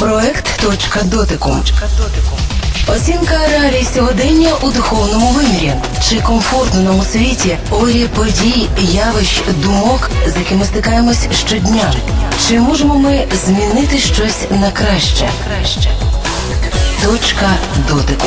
Проект Точка дотику. Оцінка реалій сьогодення у духовному вимірі. Чи комфортно нам у світі орі подій, явищ, думок, з якими стикаємось щодня? Чи можемо ми змінити щось на краще? Точка дотику.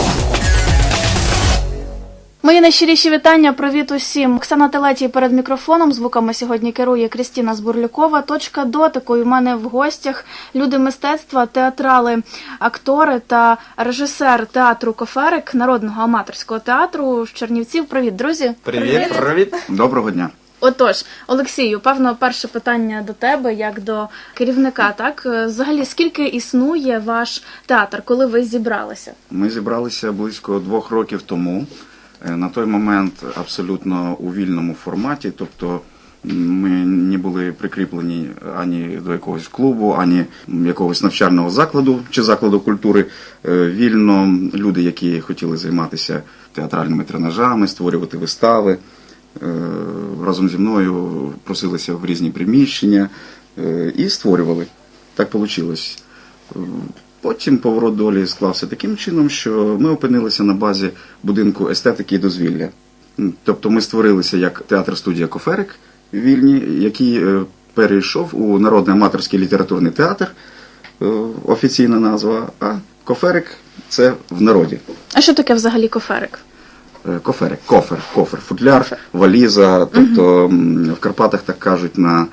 Мої найщиріші вітання. Привіт усім. Оксана Телетій перед мікрофоном. Звуками сьогодні керує Крістіна Збурлюкова. Точка дотику. І в мене в гостях люди мистецтва, театрали, актори та режисер театру Коферик, народного аматорського театру з Чернівців. Привіт, друзі. Привіт, привіт. Доброго дня. Отож, Олексію, певно, перше питання до тебе, як до керівника. Так, взагалі, скільки існує ваш театр, коли ви зібралися? Ми зібралися близько двох років тому. Е, На той момент абсолютно у вільному форматі, тобто ми не були прикріплені ані до якогось клубу, ані якогось навчального закладу чи закладу культури. Е, Вільно люди, які хотіли займатися театральними тренажами, створювати вистави, е, разом зі мною просилися в різні приміщення і створювали. Так вийшло. Потім поворот долі склався таким чином, що ми опинилися на базі будинку естетики і дозвілля. Тобто ми створилися як театр-студія Коферик вільні, який е, перейшов у народний аматорський літературний театр, е, офіційна назва, а Коферик це в народі. А що таке взагалі коферик? Е, Коферик, кофер, кофер, футляр, валіза. Тобто м, в Карпатах так кажуть на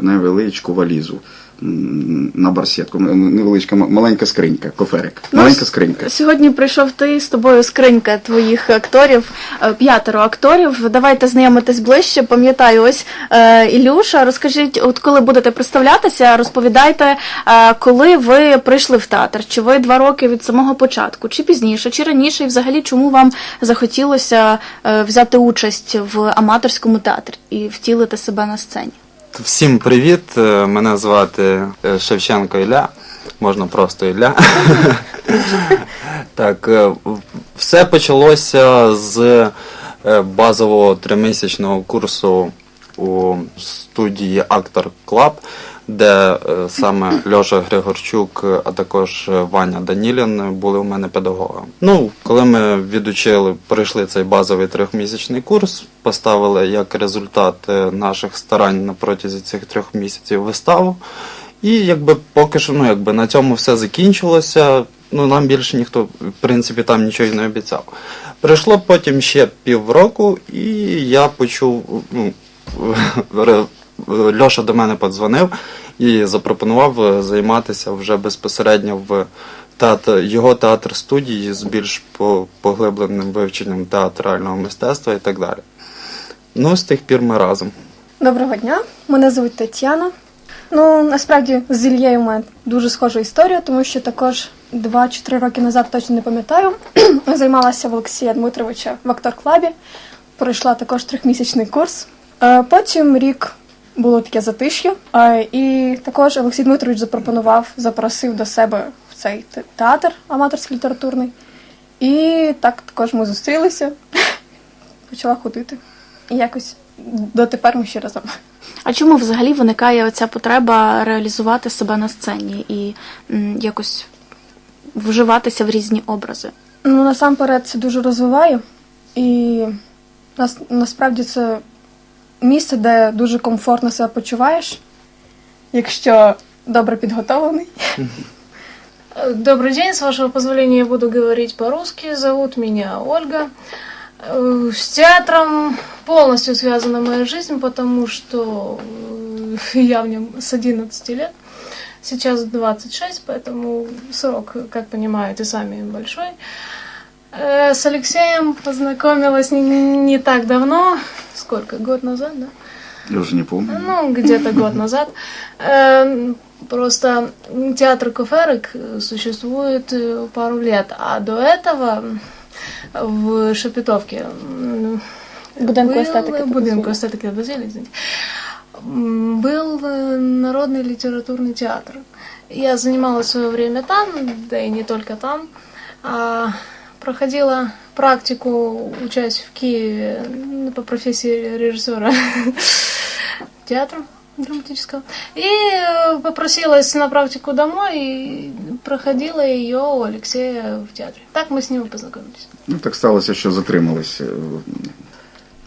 невеличку валізу. На барсетку, невеличка маленька скринька, коферик. Маленька Ну, скринька. Сьогодні прийшов ти з тобою скринька твоїх акторів, е, п'ятеро акторів. Давайте знайомитись ближче. Пам'ятаю, ось е, Ілюша. Розкажіть, от коли будете представлятися, розповідайте, е, коли ви прийшли в театр? Чи ви два роки від самого початку, чи пізніше, чи раніше, і взагалі чому вам захотілося е, взяти участь в аматорському театрі і втілити себе на сцені? Всім привіт. Е, Мене звати е, Шевченко Ілля. Можна просто Ілля. так, е, все почалося з базового тримісячного курсу у студії Актор Клаб, де е, саме Льоша Григорчук, е, а також е, Ваня Данілін були у мене педагогами. Ну, коли ми відучили, пройшли цей базовий трьохмісячний курс, поставили як результат наших старань на протязі цих трьох місяців виставу. І якби поки що, ну якби на цьому все закінчилося. Ну нам більше ніхто, в принципі, там нічого й не обіцяв. Пройшло потім ще півроку, і я почув, ну, Льоша до мене подзвонив і запропонував е, займатися вже безпосередньо в театр, його театр студії з більш поглибленим вивченням театрального мистецтва і так далі. Ну, з тих пір ми разом. Доброго дня, мене звуть Тетяна. Ну, насправді з Ільєю у мене дуже схожа історія, тому що також 2 чи 3 роки назад точно не пам'ятаю. Займалася в Олексія Дмитровича в актор-клабі. Пройшла також трьохмісячний курс. Е, Потім рік було таке затиш'я. І також Олексій Дмитрович запропонував, запросив до себе в цей театр аматорський літературний. І так також ми зустрілися, почала ходити. І якось дотепер ми ще разом. А чому взагалі виникає оця потреба реалізувати себе на сцені і м, якось вживатися в різні образи? Ну, насамперед, це дуже розвиває. І нас, насправді це місце, де дуже комфортно себе почуваєш, якщо добре підготовлений. Добрый день, с вашего позволения я буду говорить по-русски. Зовут меня Ольга. Э, С театром полностью связана моя жизнь, потому что э, я в нем с 11 лет. Сейчас 26, поэтому срок, как понимаете, сами большой. Э, С Алексеем познакомилась не, не так давно. Сколько? Год назад, да? Я вже не пам'ятаю. Ну, где-то год назад. Эм, Просто театр Коферик существует э, пару лет, а до этого в Шепетовке м, Будинку был- будинку дозвілля. эстетики и дозвілля, извините, был э, народный литературный театр. Я занималась свое время там, да и не только там. А проходила практику, учась в Киеве ну, по профессии режиссера театра. драматического. И э, попросилась на практику домой и проходила ее у Алексея в театре. Так мы с ним и познакомились. Ну, так сталося, що затримались.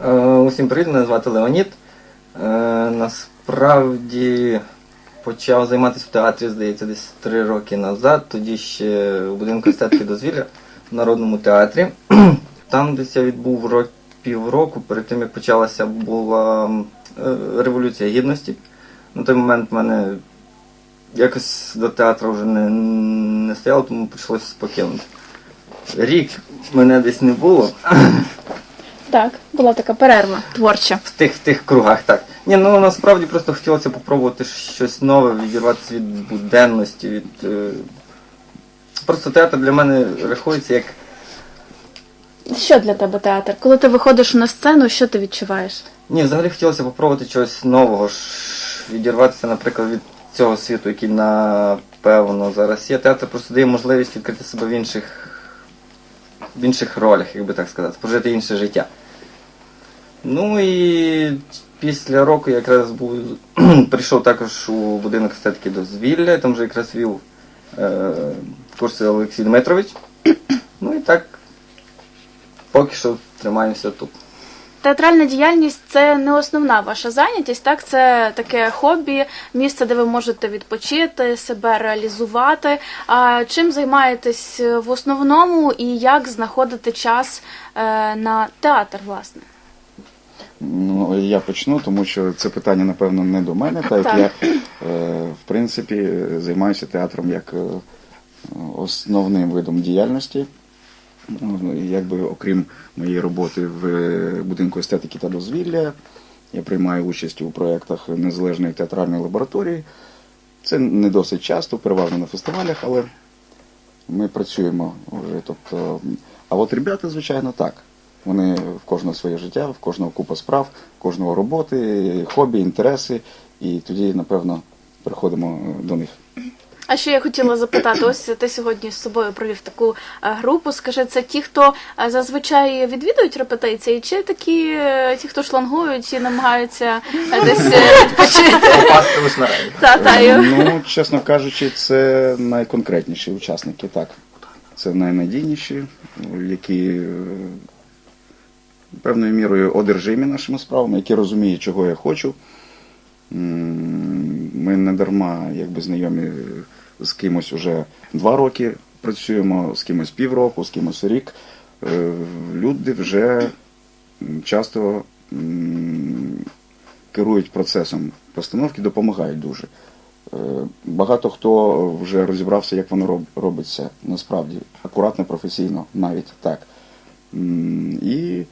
Е, Усім привіт, мене звати Леонід. Е, Насправді почав займатися в театрі, здається, десь три роки назад, тоді ще у будинку естетики дозвілля в Народному театрі. Там десь я відбув рок, півроку, перед тим як почалася була е, Революція Гідності. На той момент в мене якось до театру вже не, не стояло, тому прийшлося покинути. Рік мене десь не було. Так, була така перерва творча. В тих, в тих кругах, так. Ні, ну насправді просто хотілося попробувати щось нове, відірватися від буденності, від. Е... Просто театр для мене рахується як. Що для тебе театр? Коли ти виходиш на сцену, що ти відчуваєш? Ні, взагалі хотілося попробувати чогось нового, ж, відірватися, наприклад, від цього світу, який напевно зараз є. Театр просто дає можливість відкрити себе в інших, в інших ролях, як би так сказати, прожити інше життя. Ну і після року я якраз був прийшов також у будинок естетики дозвілля, там вже якраз вів курси Олексій Дмитрович. Ну і так поки що тримаємося тут. Театральна діяльність це не основна ваша зайнятість, так? Це таке хобі, місце, де ви можете відпочити, себе реалізувати. А чим займаєтесь в основному і як знаходите час е, на театр, власне? Ну, я почну, тому що це питання, напевно, не до мене. Так, Так. я, е, в принципі, е, займаюся театром як е, основним видом діяльності. Ну, Якби окрім моєї роботи в будинку естетики та дозвілля, я приймаю участь у проєктах незалежної театральної лабораторії. Це не досить часто, переважно на фестивалях, але ми працюємо вже. Тобто, а от ребята, звичайно, так. Вони в кожного своє життя, в кожного купа справ, в кожного роботи, хобі, інтереси, і тоді, напевно, приходимо е, до них. А що я хотіла запитати, ось ти сьогодні з собою провів таку е, групу. Скажи, це ті, хто е, зазвичай відвідують репетиції, чи такі ті, хто шлангують і намагаються десь відпочити? Та, та, Ну, чесно кажучи, це найконкретніші учасники, так. Це найнадійніші, які певною мірою одержимі нашими справами, які розуміють, чого я хочу. Ми не дарма якби знайомі з кимось уже два роки працюємо, з кимось півроку, з кимось рік. Е, Люди вже часто керують процесом постановки, допомагають дуже. Е, Багато хто вже розібрався, як воно робиться насправді акуратно, професійно, навіть так. І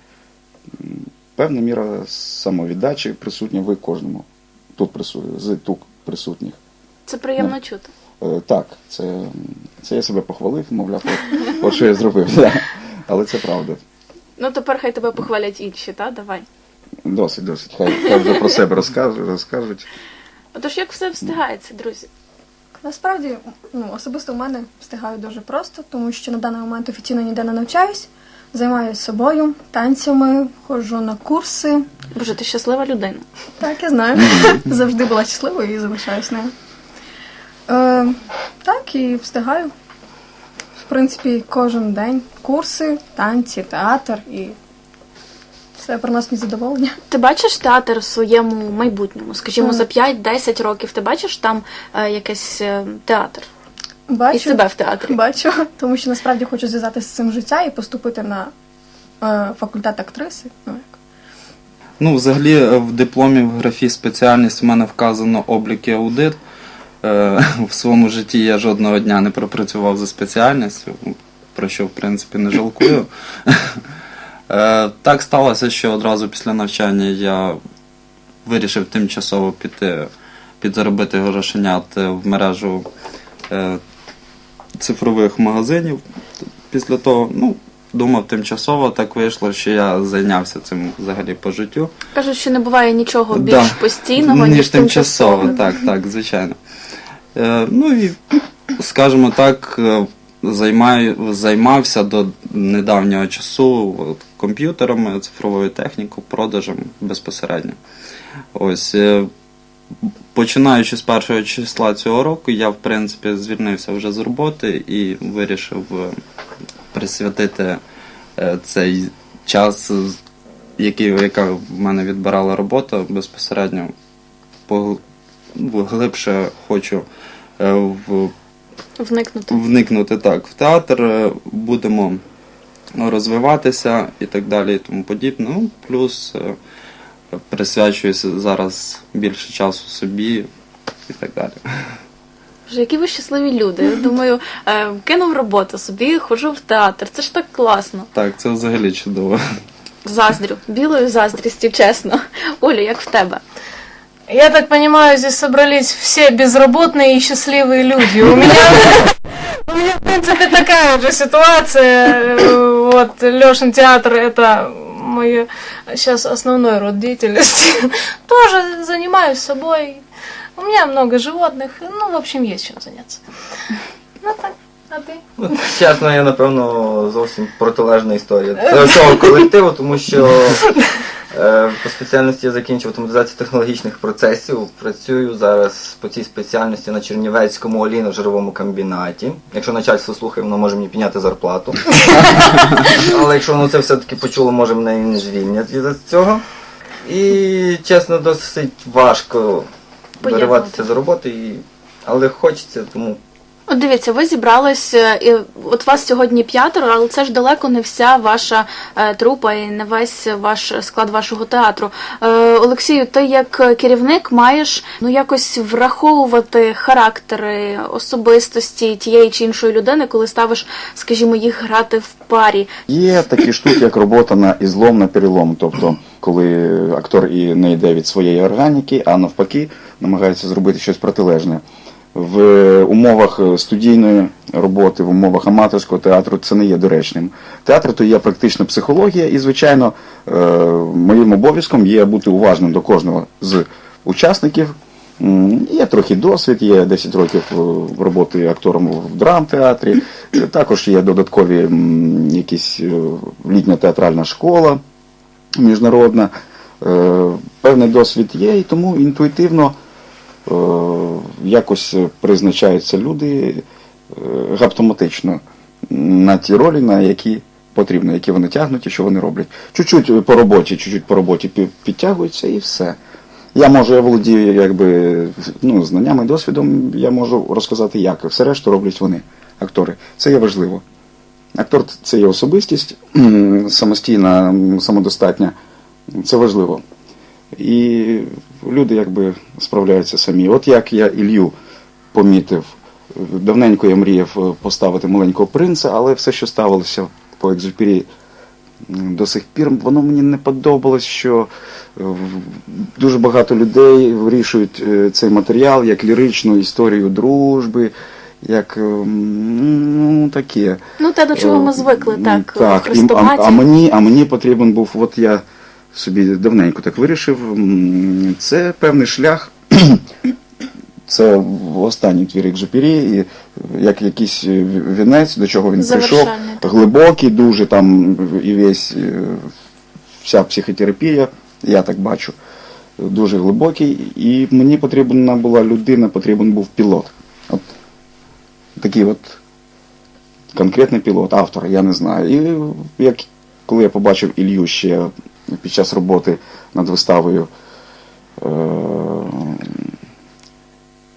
певна міра самовіддачі присутня в кожному тут присутніх, з тут присутніх. Це приємно чути. Е, Так, це, це я себе похвалив, мовляв, от, от що я зробив. да. Але це правда. Ну тепер хай тебе похвалять інші, та давай. Досить, досить. Хай, хай вже про себе розкажуть, розкажуть. Отож, як все встигається, друзі? Насправді, ну, особисто в мене встигаю дуже просто, тому що на даний момент офіційно ніде не навчаюсь. Займаюся собою, танцями, ходжу на курси. Боже, ти щаслива людина. Так, я знаю. Завжди була щасливою і залишаюсь нею. Е, так, і встигаю. В принципі, кожен день курси, танці, театр і це приносить мені задоволення. Ти бачиш театр в своєму майбутньому? Скажімо, за 5-10 років ти бачиш там е, якийсь е, театр? Бачу, І себе в театрі. Бачу, тому що насправді хочу зв'язати з цим життя і поступити на е, факультет актриси. Ну, як. Ну, взагалі, е, в дипломі в графі спеціальність в мене вказано облік і аудит. Е, В своєму житті я жодного дня не пропрацював за спеціальністю, про що, в принципі, не жалкую. Е, Так сталося, що одразу після навчання я вирішив тимчасово піти підзаробити грошенят в мережу е, цифрових магазинів. Після того, ну, думав тимчасово, так вийшло, що я зайнявся цим взагалі по життю. Кажуть, що не буває нічого Да. більш постійного, ніж, ніж тимчасово. Так, так, звичайно. Е, ну і, скажімо так, е, займаю, займався до недавнього часу от, комп'ютерами, цифровою технікою, продажем безпосередньо. Ось. Е, починаючи з першого числа цього року, я в принципі звільнився вже з роботи і вирішив е, присвятити е, цей час, який, яка в мене відбирала робота безпосередньо глибше хочу е, в Вникнути. вникнути так в театр, будемо розвиватися і так далі, і тому подібне. Ну, плюс присвячуюся зараз більше часу собі і так далі. Боже, які ви щасливі люди. Я думаю, е, кинув роботу собі, ходжу в театр. Це ж так класно. Так, це взагалі чудово. Заздрю, білою заздрістю, чесно. Оля, як в тебе? Я так понимаю, здесь собрались все безработные и счастливые люди. У меня, у меня в принципе, такая же ситуация. Э, Вот, Лешин театр – это мой сейчас основной род деятельности. Тоже занимаюсь собой. У меня много животных. Ну, в общем, есть чем заняться. Ну так, а ты? Ну, Чесно, я напевно зовсім протилежна історія цього- колективу, тому що е, по спеціальності я закінчив автоматизацію технологічних процесів. Працюю зараз по цій спеціальності на Чернівецькому олійно-жировому комбінаті. Якщо начальство слухає, воно може мені підняти зарплату. Але якщо воно це все-таки почуло, може мене і не звільнять із цього. І чесно, досить важко Поєднувати. вириватися з роботи, і... але хочеться, тому От дивіться, ви зібрались, е, і от вас сьогодні п'ятеро, але це ж далеко не вся ваша е, трупа і не весь ваш склад вашого театру. Е, Олексію, ти як керівник маєш ну якось враховувати характери, особистості тієї чи іншої людини, коли ставиш, скажімо, їх грати в парі. Є такі штуки, як робота на ізлом на перелом. Тобто, коли актор і не йде від своєї органіки, а навпаки, намагається зробити щось протилежне. В умовах е, студійної роботи, в умовах аматорського театру це не є доречним. Театр то є практична психологія, і, звичайно, е, моїм обов'язком є бути уважним до кожного з учасників. Є трохи досвід, є 10 років е, роботи актором в драмтеатрі. Також є додаткові якісь літня театральна школа міжнародна. Певний досвід є, і тому інтуїтивно якось призначаються люди е, автоматично на ті ролі, на які потрібно, які вони тягнуть і що вони роблять. Чуть-чуть по роботі, чуть-чуть по роботі підтягуються і все. Я можу, я володію якби ну, знаннями, досвідом, я можу розказати, як. Все решту роблять вони, актори. Це є важливо. Актор це є особистість, самостійна, самодостатня. Це важливо. І люди якби справляються самі. От як я Ілью помітив, давненько я мріяв е, поставити маленького принца, але все, що ставилося по екзюпері до сих пір, воно мені не подобалось, що е, дуже багато людей вирішують е, цей матеріал як ліричну історію дружби, як ну, таке. Ну, те, до чого ми звикли, так, так і, а, а, мені, а мені потрібен був, от я собі давненько так вирішив, це певний шлях. Це в останній твір і як якийсь вінець, до чого він прийшов, глибокий, дуже там і весь е, вся психотерапія, я так бачу, дуже глибокий. І мені потрібна була людина, потрібен був пілот. От такий от конкретний пілот, автор, я не знаю. І як коли я побачив Ілью ще під час роботи над виставою е,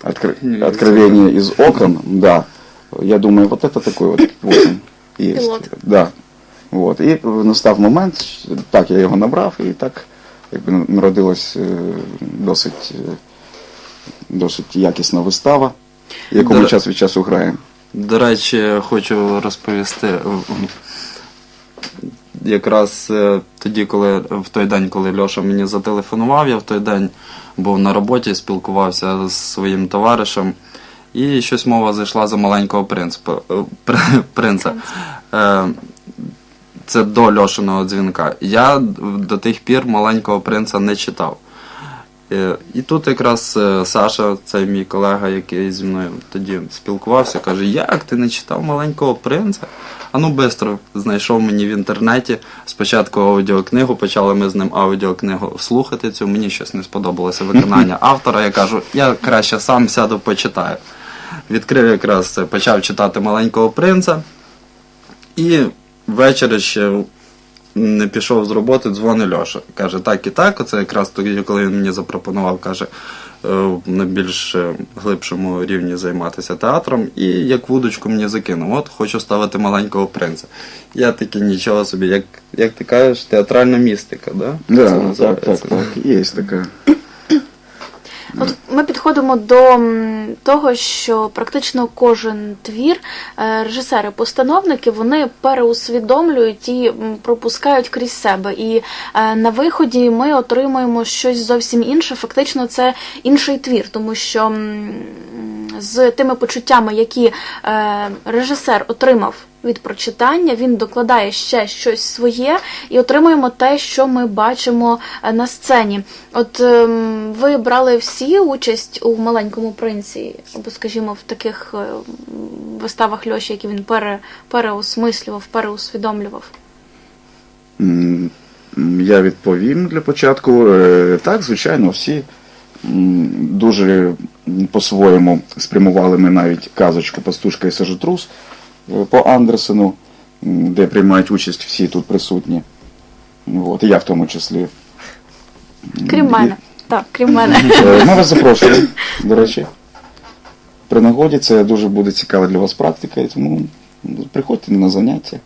«Откр- Откровение окон, да, я думаю, вот это такой вот, он есть. Да. Вот. І настав момент, так, я його набрав, і так якби народилась е, досить, е, досить якісна вистава, яку ми час від часу граємо. До речі, хочу розповісти. Якраз е, тоді, коли в той день, коли Льоша мені зателефонував, я в той день був на роботі, спілкувався з своїм товаришем, і щось мова зайшла за маленького принципа, е, принца. Е, Це до Льошиного дзвінка. Я до тих пір маленького принца не читав. І тут якраз Саша, це мій колега, який зі мною тоді спілкувався, каже: Як ти не читав маленького принца? А ну бистро знайшов мені в інтернеті. Спочатку аудіокнигу, почали ми з ним аудіокнигу слухати цю. Мені щось не сподобалося виконання автора. Я кажу, я краще сам сяду почитаю. Відкрив якраз це, почав читати маленького принца. І ввечері ще не пішов з роботи, дзвонить Льоша. Каже, так і так. Оце якраз тоді, коли він мені запропонував, каже, на більш е, глибшому рівні займатися театром. І як вудочку мені закинув, от хочу ставити маленького принца. Я таки нічого собі, як, як ти кажеш, театральна містика, да? Це Да, так, називається. так, так. Є така. От ми підходимо до того, що практично кожен твір е, режисери-постановники вони переусвідомлюють і пропускають крізь себе. І е, на виході ми отримуємо щось зовсім інше. Фактично, це інший твір, тому що з тими почуттями, які е, режисер отримав. Від прочитання він докладає ще щось своє і отримуємо те, що ми бачимо е, на сцені. От ем, ви брали всі участь у маленькому принці, або, скажімо, в таких е, виставах Льоші, які він пере, переосмислював, переусвідомлював. Я відповім для початку. Е, Так, звичайно, всі дуже по-своєму спрямували ми навіть казочку Пастушка і Сажотрус по Андерсену, де приймають участь всі тут присутні. От, і я в тому числі. Крім мене. Так, крім мене. Е, Ми вас запрошуємо, до речі. При нагоді це дуже буде цікава для вас практика, і тому приходьте на заняття.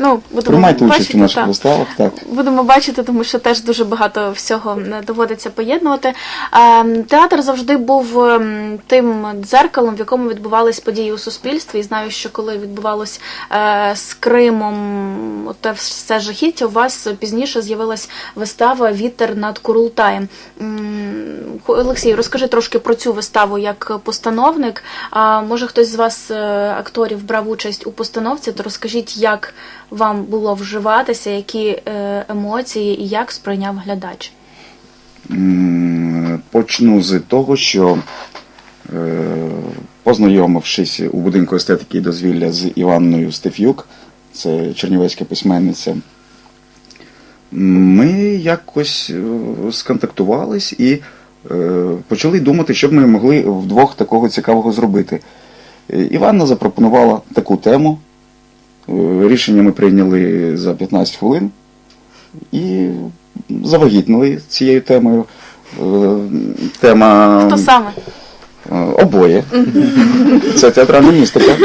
Ну, будемо Приймайте участь бачити, у наших так. виставах. Так. Будемо бачити, тому що теж дуже багато всього доводиться поєднувати. Ем, Театр завжди був ем, тим дзеркалом, в якому відбувались події у суспільстві. І знаю, що коли відбувалось е, з Кримом те все жахіття, у вас пізніше з'явилась вистава Вітер над Курултаєм. Олексій, розкажи трошки про цю виставу як постановник. Може хтось з вас, е, акторів, брав участь у постановці, то розкажіть, як вам було вживатися, які е, емоції і як сприйняв глядач. Почну з того, що е, познайомившись у будинку естетики і дозвілля з Іванною Стеф'юк, це чернівецька письменниця, ми якось е, сконтактувались і почали думати, що б ми могли вдвох такого цікавого зробити. Іванна запропонувала таку тему. Рішення ми прийняли за 15 хвилин і завагітнили цією темою. Е, Тема Хто саме? е, обоє. Це театральна містика.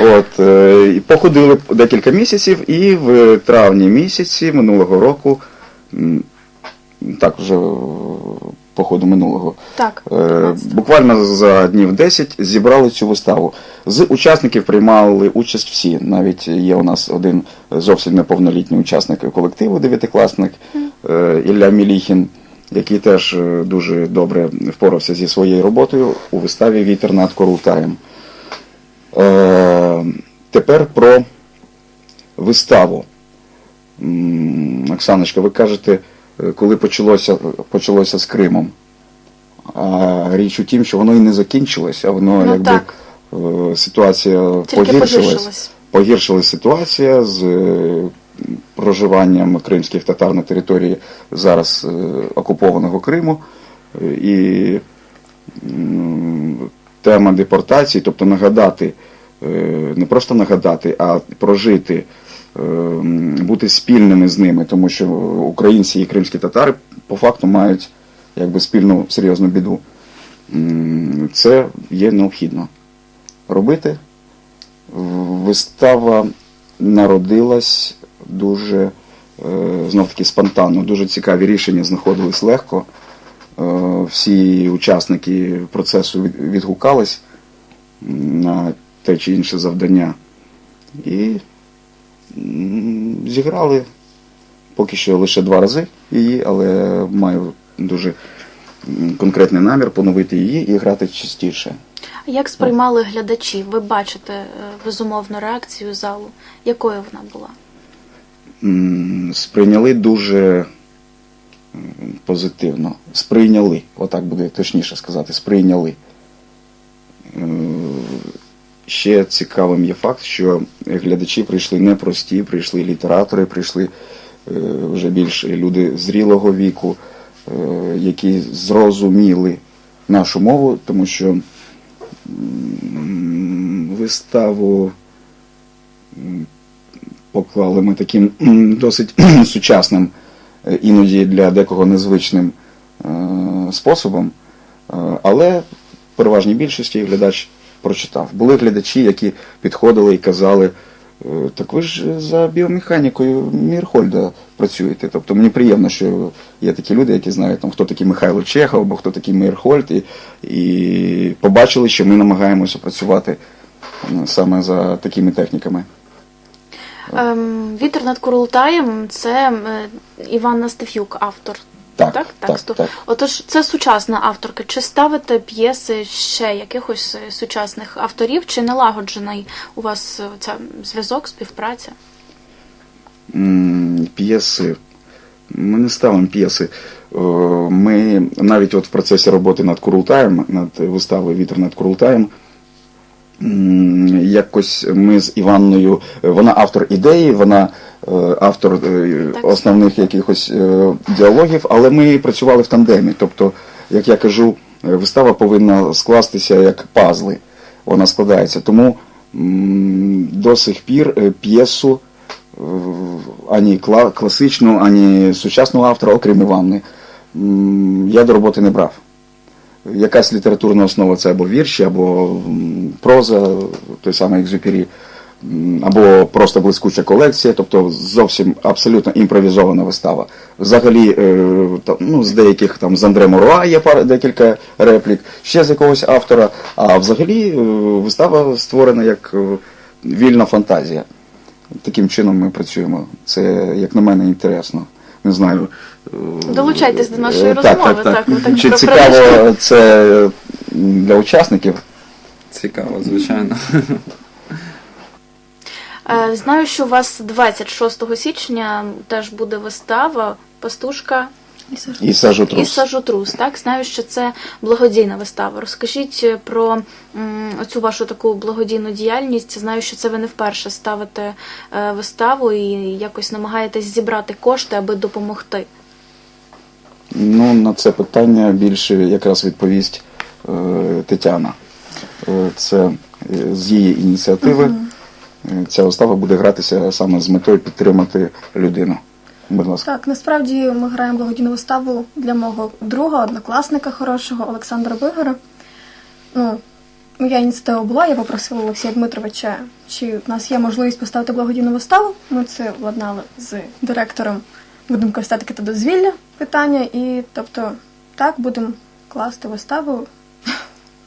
От, е, і походили декілька місяців, і в травні місяці минулого року, так вже е, по ходу минулого, Так, Е, Буквально за днів 10 зібрали цю виставу. З учасників приймали участь всі. Навіть є у нас один зовсім неповнолітній учасник колективу, дев'ятикласник е, Ілля Міліхін, який теж е, дуже добре впорався зі своєю роботою у виставі Вітер над Корултаєм. Е, Тепер про виставу. Оксаночка, ви кажете, коли почалося, почалося з Кримом. А річ у тім, що воно і не закінчилося, воно Ну, якби так. е, ситуація Тільки погіршилась. погіршилась. Ситуація з е, проживанням кримських татар на території зараз е, окупованого Криму. Е, І тема депортації, тобто нагадати, е, не просто нагадати, а прожити, е, бути спільними з ними, тому що українці і кримські татари по факту мають якби спільну серйозну біду. Це є необхідно робити. Вистава народилась дуже знов таки спонтанно. Дуже цікаві рішення знаходились легко. Е, Всі учасники процесу відгукались на те чи інше завдання. І зіграли поки що лише два рази її, але маю дуже конкретний намір поновити її і грати частіше. А Як сприймали глядачі? Ви бачите е, безумовно реакцію залу. Якою вона була? сприйняли дуже позитивно. Сприйняли, отак буде точніше сказати, сприйняли. Ще цікавим є факт, що глядачі прийшли не прості, прийшли літератори, прийшли е, вже більш люди зрілого віку, е, які зрозуміли нашу мову, тому що виставу поклали ми таким досить сучасним, е, іноді для декого незвичним способом, але в переважній більшості глядач прочитав. Були глядачі, які підходили і казали, «Е, так ви ж за біомеханікою Мірхольда працюєте. Тобто мені приємно, що є такі люди, які знають, там, хто такий Михайло Чехов або хто такий Мірхольд, і, і побачили, що ми намагаємося працювати саме за такими техніками. Ем, Вітер над Курултаєм це е, Іван Настафюк, автор. Так, так, так, так. Отож, це сучасна авторка. Чи ставите п'єси ще якихось е, сучасних авторів, чи налагоджений у вас е, ця зв'язок, співпраця? П'єси. Ми не ставимо п'єси. Е, Ми навіть от в процесі роботи над Курултаєм, над виставою Вітер над Курултаєм, якось ми з Іванною, вона автор ідеї, вона автор е, основних якихось е, діалогів, але ми працювали в тандемі. Тобто, як я кажу, е, вистава повинна скластися як пазли. Вона складається. Тому до сих пір е, п'єсу е, ані класичну, ані сучасного автора, окрім Іванни, я до роботи не брав. Якась літературна основа це або вірші, або проза, той самий Екзюпері, або просто блискуча колекція, тобто зовсім абсолютно імпровізована вистава. Взагалі, е, там, ну, з деяких там з Андре Моруа є пара декілька реплік, ще з якогось автора. А взагалі е, вистава створена як е, вільна фантазія. Таким чином ми працюємо. Це, як на мене, інтересно. Не знаю. Долучайтесь до нашої розмови, так, ви так Чи про- цікаво це для учасників? Цікаво, звичайно. Е, Знаю, що у вас 26 січня теж буде вистава Пастушка І сажу і трус. Сажотрус. Так, знаю, що це благодійна вистава. Розкажіть е, про м, оцю вашу таку благодійну діяльність. Знаю, що це ви не вперше ставите е, виставу і якось намагаєтесь зібрати кошти, аби допомогти. Ну, на це питання більше якраз відповість е, Тетяна. Це з її ініціативи. Е, Ця вистава буде гратися саме з метою підтримати людину. Будь ласка. Так, насправді ми граємо благодійну виставу для мого друга, однокласника хорошого Олександра Вигора. Ну, моя ініціатива була, я попросила Олексія Дмитровича, чи в нас є можливість поставити благодійну виставу. Ми це владнали з директором будинку естетики та дозвілля питання. І тобто, так, будемо класти виставу,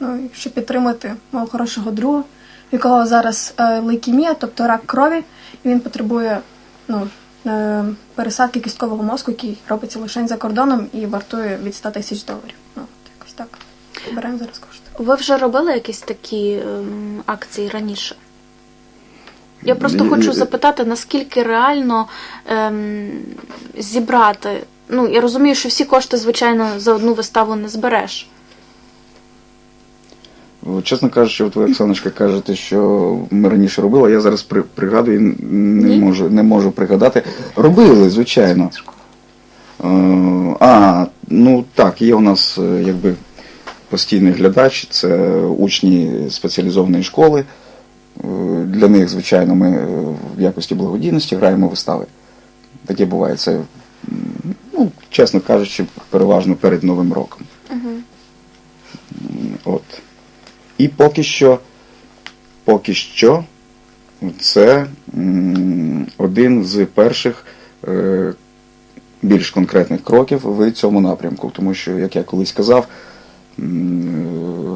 ну, щоб підтримати мого хорошого друга, в якого зараз е, лейкемія, тобто рак крові, і він потребує ну, е, пересадки кісткового мозку, який робиться лише за кордоном і вартує від 100 тисяч доларів. Ну, от якось так. Беремо зараз кошти. Ви вже робили якісь такі ем, акції раніше? Я просто хочу запитати, наскільки реально ем, зібрати. Ну, я розумію, що всі кошти, звичайно, за одну виставу не збереш. Чесно кажучи, от ви, Оксаночка, кажете, що ми раніше робили, я зараз при, пригадую, не можу, не можу пригадати. Робили, звичайно. Е, а, ну так, є у нас е, якби постійний глядач, це учні спеціалізованої школи. Е, Для них, звичайно, ми в якості благодійності граємо вистави. Таке буває. Це, ну, чесно кажучи, переважно перед Новим роком. М, От. І поки що, поки що, це один з перших е, більш конкретних кроків в цьому напрямку. Тому що, як я колись казав,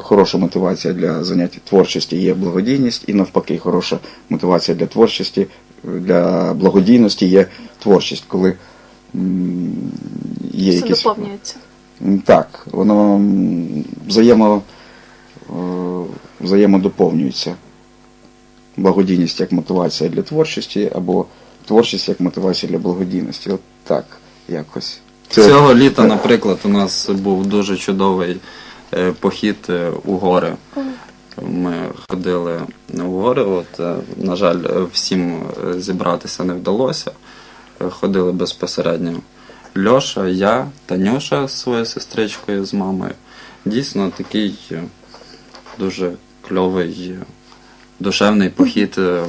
хороша мотивація для заняття творчості є благодійність, і навпаки, хороша мотивація для творчості, е, для благодійності є творчість, коли є Все якісь. доповнюється. Так, воно взаємо, взаємодоповнюється. Благодійність як мотивація для творчості, або творчість як мотивація для благодійності. От так, якось. Цього літа, наприклад, у нас був дуже чудовий е, похід е, у гори. Ми ходили у гори. От, е, на жаль, всім зібратися не вдалося. Ходили безпосередньо Льоша, я, Танюша з своєю сестричкою, з мамою. Дійсно, такий дуже кльовий, душевний похід е,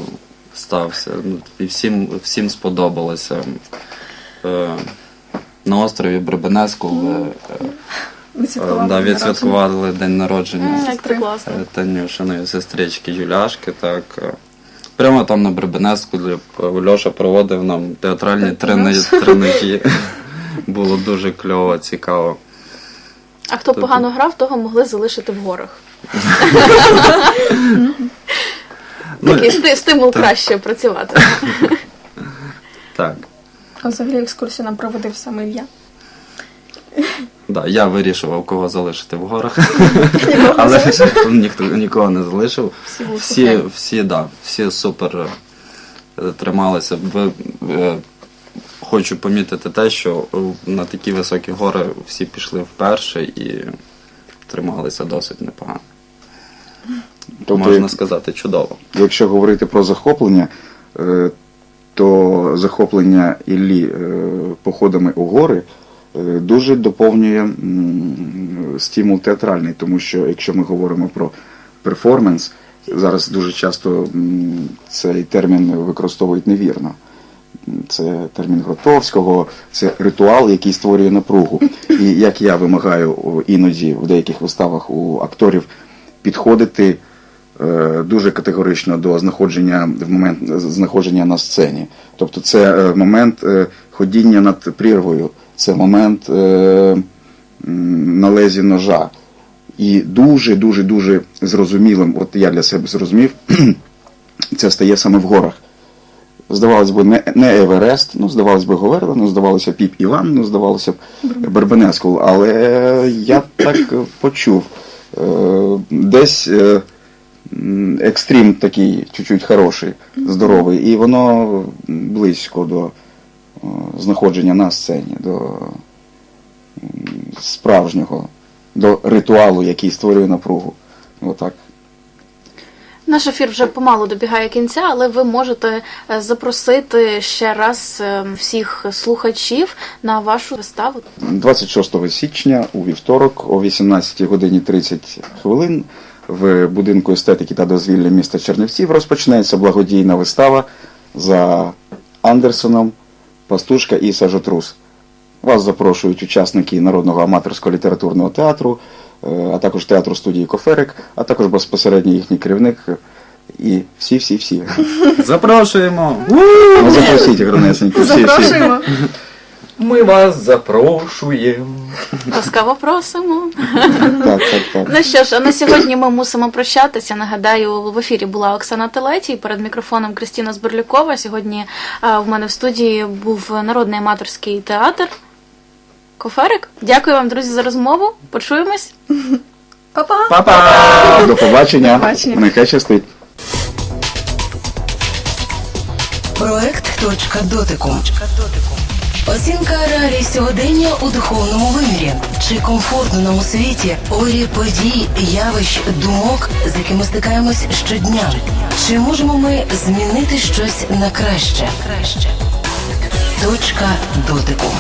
стався. Ну, І всім, всім сподобалося. Е, На острові Бребенеску ви е, да, день відсвяткували день народження Танюшиної сестрички Юляшки. Так. Прямо там на Бребенеску Льоша проводив нам театральні трени- тренажі. Було дуже кльово, цікаво. А хто погано грав, того могли залишити в горах. Ну, Такий сти- стимул краще працювати. так. А взагалі екскурсію нам проводив саме Ілля. Да, я вирішував, кого залишити в горах. Але ніхто нікого не залишив. Всі були Всі, всі, да, всі супер е, трималися. Ви, е, хочу помітити те, що е, на такі високі гори всі пішли вперше і трималися досить непогано. Тобто, Можна сказати, чудово. Якщо говорити про захоплення, е, то захоплення Іллі е, походами у гори е, дуже доповнює стимул театральний, тому що якщо ми говоримо про перформанс, зараз дуже часто цей термін використовують невірно. Це термін Гротовського, це ритуал, який створює напругу. І як я вимагаю іноді в деяких виставах у акторів підходити е, дуже категорично до знаходження в момент знаходження на сцені. Тобто це е, момент е, ходіння над прірвою, це момент на лезі ножа. І дуже, дуже, дуже зрозумілим, от я для себе зрозумів, це стає саме в горах. Здавалось би, не, не Еверест, ну, здавалось би, Говерла, ну, здавалося Піп Іван, ну, здавалося б, Бербенескул. Але я так почув. Е, Десь е, екстрім такий, чуть-чуть хороший, здоровий, і воно близько до е, знаходження на сцені, до справжнього, до ритуалу, який створює напругу. Отак. Наш ефір вже помалу добігає кінця, але ви можете е, запросити ще раз е, всіх слухачів на вашу виставу. 26 січня у вівторок о 18 годині 30 хвилин в будинку естетики та дозвілля міста Чернівців розпочнеться благодійна вистава за Андерсоном Пастушка і Сажотрус. Вас запрошують учасники Народного аматорського літературного театру, а також театру студії Коферик, а також безпосередньо їхній керівник і всі-всі-всі. Запрошуємо! Ну, запросіть, гранесенько. Запрошуємо. Ми вас запрошуємо. Ласкаво просимо. Так, так, так. Ну що ж, а на сьогодні ми мусимо прощатися. Нагадаю, в ефірі була Оксана Телеті, перед мікрофоном Кристина Зберлякова. Сьогодні а, в мене в студії був народний аматорський театр. Коферик. Дякую вам, друзі, за розмову. Почуємось. Па-па! Па-па! До побачення. До побачення. Нехай щастить. Проект Точка дотику. Оцінка реалій сьогодення у духовному вимірі. Чи комфортно нам у світі орі подій, явищ, думок, з якими стикаємось щодня? Чи можемо ми змінити щось на краще? Точка дотику.